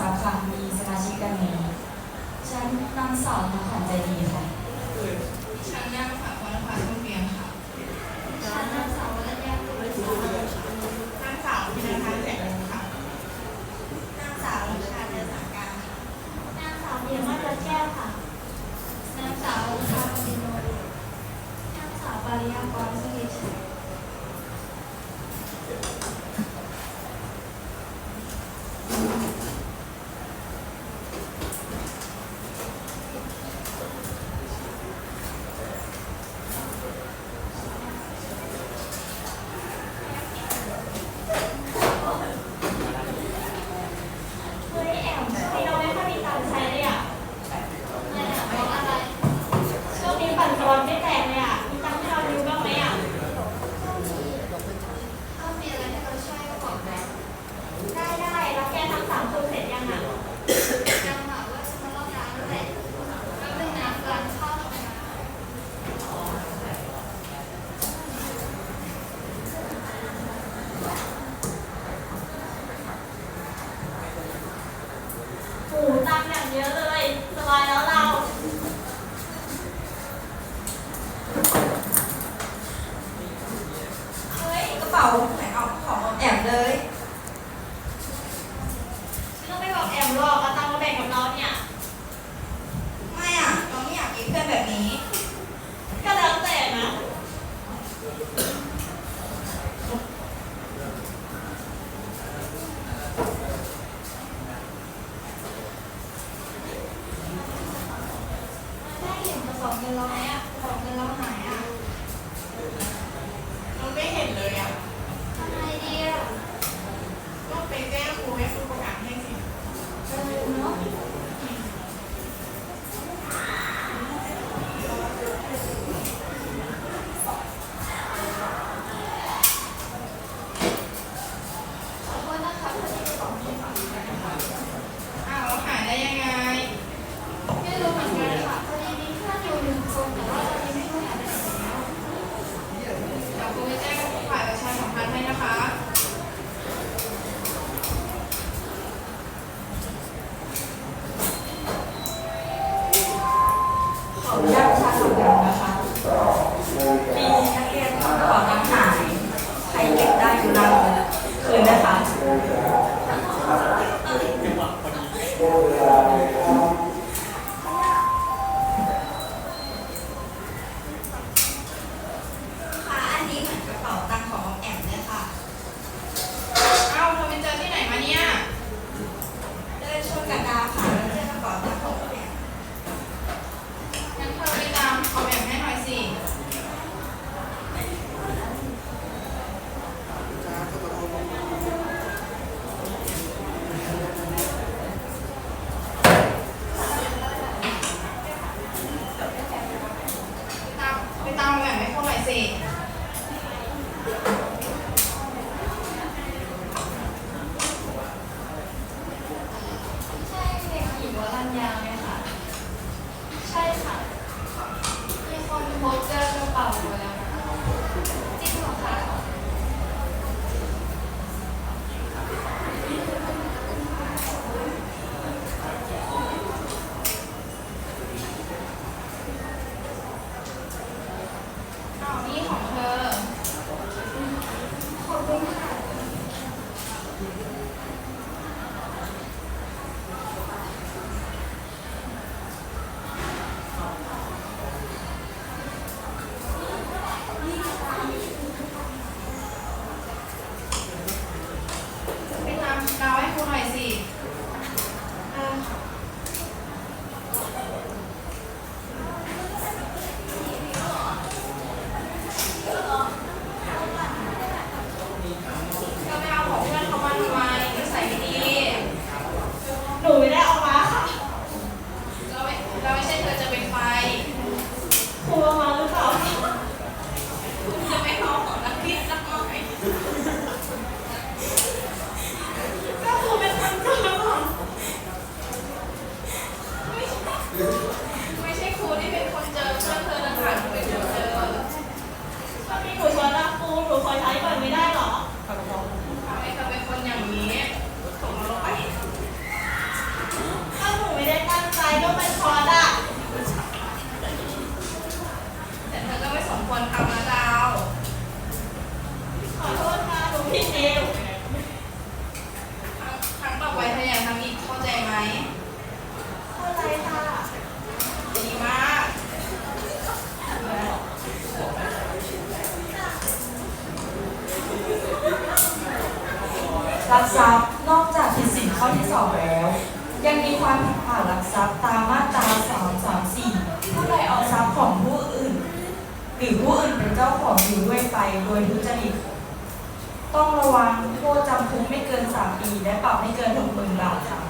สาขามีสมาชิกกันนี้ฉันนางสาวทขวัญใจดีค่ะฉันนางสาววรรณภาทุ่งเวียงค่ะฉันนางสาววรัญญาปุริสานางสาวพินาทัศน์แสงรุ้งค่ะ นางสาวลุชาเดินสังการ นางสาวเดียมาจัดแก้วค่ะ นางสาวอุชาปฏิโนด นางสาวปาริยากรสุริชัย เฮ้ยแอมช่วงนี้เราไม่ค่อยมีตังค์ใช้เลยอะอะไรอะเพราะอะไร ช่วงนี้ปั่นสล็อตไม่ แตกเลยอะมีตังค์ให้เราดูบ้างไหมอะถ้ามีอะไรให้เราช่วยก็บอกนะได้ได้แล้วแกทั้งสามคนเสร็จยังอะยังหาว่าฉันมาลอกร้านนั่นแหละแป๊บนึงนะร้านข้าวทำไมนะโหูตังค์อย่างเยอะเลยสบายแล้ว เราเฮ้ยกระเป๋าไหนเอาของแอบเลยไม่ต้องไปบอกแอมหรอกเอาตังค์มาแบ่งกับเราเนี่ย ไม่อะเราไม่อยากมีเพื่อนแบบนี้ ก็แล้วแต่นะ ได้เห็นกระเป๋าเงินเราไหมอะกระเป๋าเงินเราหายอะเราไม่เห็นเลยอะ ทำไง นนะคะ อันนี้เหมือนกระเป๋าตังค์ของออมแอมเลยค่ะ เอ้าเธอไปเจอที่ไหนมาเนี่ย เดินชนกับดาวค่ะแล้วเจอกระเป๋าตังค์ของออมแอม งั้นเธอไปตามเอาแบบให้หน่อยสิ ไปตามไปตามเอาแบบให้เขาหน่อยสิ ใช่เด็กหญิงวรัญญาไหมคะ ใช่ค่ะ มีคนพบ เจอ คนคอยใช้ไป ลักทรัพย์นอกจากผิดสินข้อที่สองแล้ว ยังมีความผิดฐานลักทรัพย์ตามมาตราสามสามสี่ผู้ใดเอาทรัพย์ของผู้อื่น หรือผู้อื่นเป็นเจ้าของอยู่ด้วยไปโดยทุจริตต้องระวังโทษจำคุกไม่เกินสามปี และปรับไม่เกินหกหมื่นบาทค่ะ